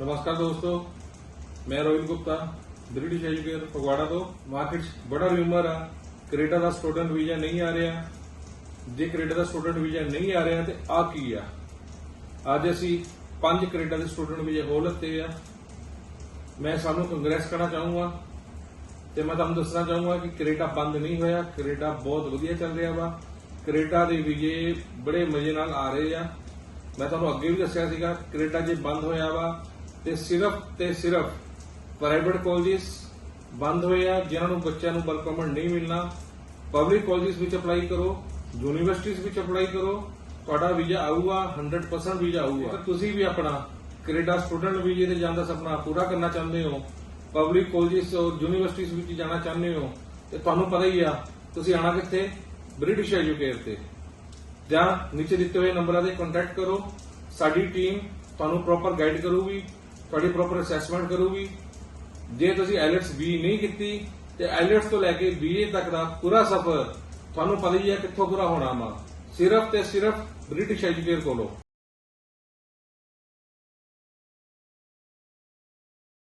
ਨਮਸਕਾਰ ਦੋਸਤੋ ਮੈਂ ਰੋਹਿਤ ਗੁਪਤਾ ਬ੍ਰਿਟਿਸ਼ ਐਜੂਕੇਟਰ ਫਗਵਾੜਾ ਤੋਂ ਮਾਰਕੀਟ 'ਚ ਬੜਾ ਰਿਊਮਰ ਆ ਕੈਨੇਡਾ ਦਾ ਸਟੂਡੈਂਟ ਵੀਜ਼ਾ ਨਹੀਂ ਆ ਰਿਹਾ ਜੇ ਕੈਨੇਡਾ ਦਾ ਸਟੂਡੈਂਟ ਵੀਜ਼ਾ ਨਹੀਂ ਆ ਰਿਹਾ ਤੇ ਆ ਕੀ ਆ ਅੱਜ ਅਸੀਂ ਪੰਜ ਕੈਨੇਡਾ ਦੇ ਸਟੂਡੈਂਟ ਵੀਜ਼ੇ ਹੋ ਲੱਤੇ ਆ ਮੈਂ ਸਾਨੂੰ ਕੰਗਰੈਸ ਕਰਨਾ ਚਾਹੂੰਗਾ ਤੇ ਮੈਂ ਤੁਹਾਨੂੰ ਦੱਸਣਾ ਚਾਹੂੰਗਾ ਕਿ ਕੈਨੇਡਾ ਬੰਦ ਨਹੀਂ ਹੋਇਆ ਕੈਨੇਡਾ ਬਹੁਤ ਵਧੀਆ ਚੱਲ ਰਿਹਾ ਵਾ ਕੈਨੇਡਾ ਦੇ ਵੀਜ਼ੇ ਬੜੇ ਮਜ਼ੇ ਨਾਲ ਆ ਰਹੇ ਆ ਮੈਂ ਤੁਹਾਨੂੰ ਅੱਗੇ ਵੀ ਦੱਸਿਆ ਸੀਗਾ ਕੈਨੇਡਾ ਜੇ ਬੰਦ ਹੋਇਆ ਵਾ ਤੇ ਸਿਰਫ ਤੇ ਸਿਰਫ ਪ੍ਰਾਈਵੇਟ ਕਾਲਜਸ ਬੰਦ ਹੋਏ ਆ ਜਿਨ੍ਹਾਂ ਨੂੰ ਬੱਚਿਆਂ ਨੂੰ ਵੈਲਕਮ ਨਹੀਂ ਮਿਲਣਾ। ਪਬਲਿਕ ਕਾਲਜਸ ਵਿੱਚ ਅਪਲਾਈ ਕਰੋ ਯੂਨੀਵਰਸਿਟੀਜ਼ ਵਿੱਚ ਅਪਲਾਈ ਕਰੋ ਤੁਹਾਡਾ ਵੀਜ਼ਾ ਆਊਗਾ 100% ਵੀਜ਼ਾ ਆਊਗਾ। ਤੇ ਤੁਸੀਂ ਵੀ ਆਪਣਾ ਕੈਨੇਡਾ ਸਟੂਡੈਂਟ ਵੀਜ਼ੇ ਤੇ ਜਾਣ ਦਾ ਸੁਪਨਾ ਪੂਰਾ ਕਰਨਾ ਚਾਹੁੰਦੇ ਹੋ ਪਬਲਿਕ ਕਾਲਜਸ ਔਰ ਯੂਨੀਵਰਸਿਟੀਜ਼ ਵਿੱਚ ਜਾਣਾ ਚਾਹੁੰਦੇ ਹੋ ਤੇ ਤੁਹਾਨੂੰ ਪਤਾ ਹੀ ਆ ਤੁਸੀਂ ਆਣਾ ਕਿੱਥੇ? ਬ੍ਰਿਟਿਸ਼ ਐਜੂਕੇਟ ਤੇ। ਜਾਂ ਨੀਚੇ ਦਿੱਤੇ ਹੋਏ ਨੰਬਰਾਂ ਤੇ ਕੰਟੈਕਟ ਕਰੋ ਸਾਡੀ ਟੀਮ ਤੁਹਾਨੂੰ ਪ੍ਰੋਪਰ ਗਾਈਡ ਕਰੂਗੀ। ਤੁਹਾਡੀ ਪ੍ਰੋਪਰ ਅਸੈਸਮੈਂਟ ਕਰੂਗੀ। ਜੇ ਤੁਸੀਂ ਆਈਲੈਟਸ ਵੀ ਨਹੀਂ ਕੀਤੀ, ਤੇ ਆਈਲੈਟਸ ਤੋਂ ਲੈ ਕੇ ਬੀਏ ਤੱਕ ਦਾ ਪੂਰਾ ਸਫ਼ਰ ਤੁਹਾਨੂੰ ਪਤਾ ਹੀ ਹੈ ਕਿੱਥੋਂ ਪੂਰਾ ਹੋਣਾ ਵਾ। ਸਿਰਫ ਤੇ ਸਿਰਫ ਬ੍ਰਿਟਿਸ਼ ਐਜੂਕੇਟ ਕੋਲੋਂ।